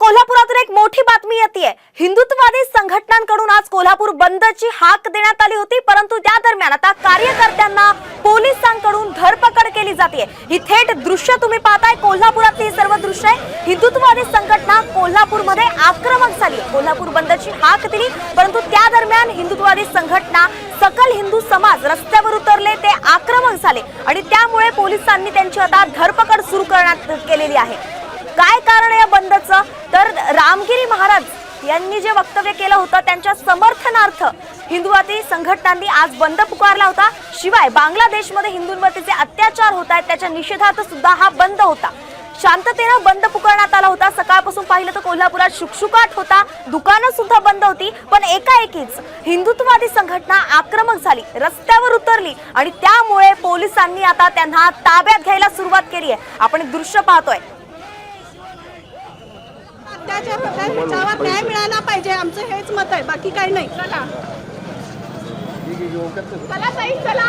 कोल्हापुरातून एक मोठी बातमी येते हिंदुत्ववादी संघटनांकडून आज कोल्हापूर बंदची हाक देण्यात आली होती परंतु त्या दरम्यान आता कार्यकर्त्यांना पोलिसांकडून धरपकड केली जाते ही थेट दृश्य तुम्ही पाहताय कोल्हापुरातली ही सर्व दृश्य आहे. हिंदुत्ववादी संघटना कोल्हापूरमध्ये आक्रमक झाली कोल्हापूर बंदची हाक दिली परंतु त्या दरम्यान हिंदुत्ववादी संघटना सकल हिंदू समाज रस्त्यावर उतरले ते आक्रमक झाले. आणि त्यामुळे पोलिसांनी त्यांची आता धरपकड सुरू करण्यात केलेली आहे. काय कारण आहे या बंदचं? तर रामगिरी महाराज यांनी जे वक्तव्य केलं होतं त्यांच्या समर्थनार्थ हिंदुवादी संघटनांनी आज बंद पुकारला होता. शिवाय बांगलादेशमध्ये हिंदूंवरतीचे अत्याचार होत आहेत त्याच्या निषेधार्थ सुद्धा हा बंद होता. शांततेनं बंद पुकारण्यात आला होता. सकाळपासून पाहिलं तर कोल्हापुरात शुकशुकाट होता. दुकानं सुद्धा बंद होती. पण एकाएकीच हिंदुत्ववादी संघटना आक्रमक झाली. रस्त्यावर उतरली. आणि त्यामुळे पोलिसांनी आता त्यांना ताब्यात घ्यायला सुरुवात केली आहे. आपण दृश्य पाहतोय. अत्याचार होतात त्याच्यावर न्याय मिळाला पाहिजे. आमचं हेच मत आहे. बाकी काही नाही. चला. चला ताई चला.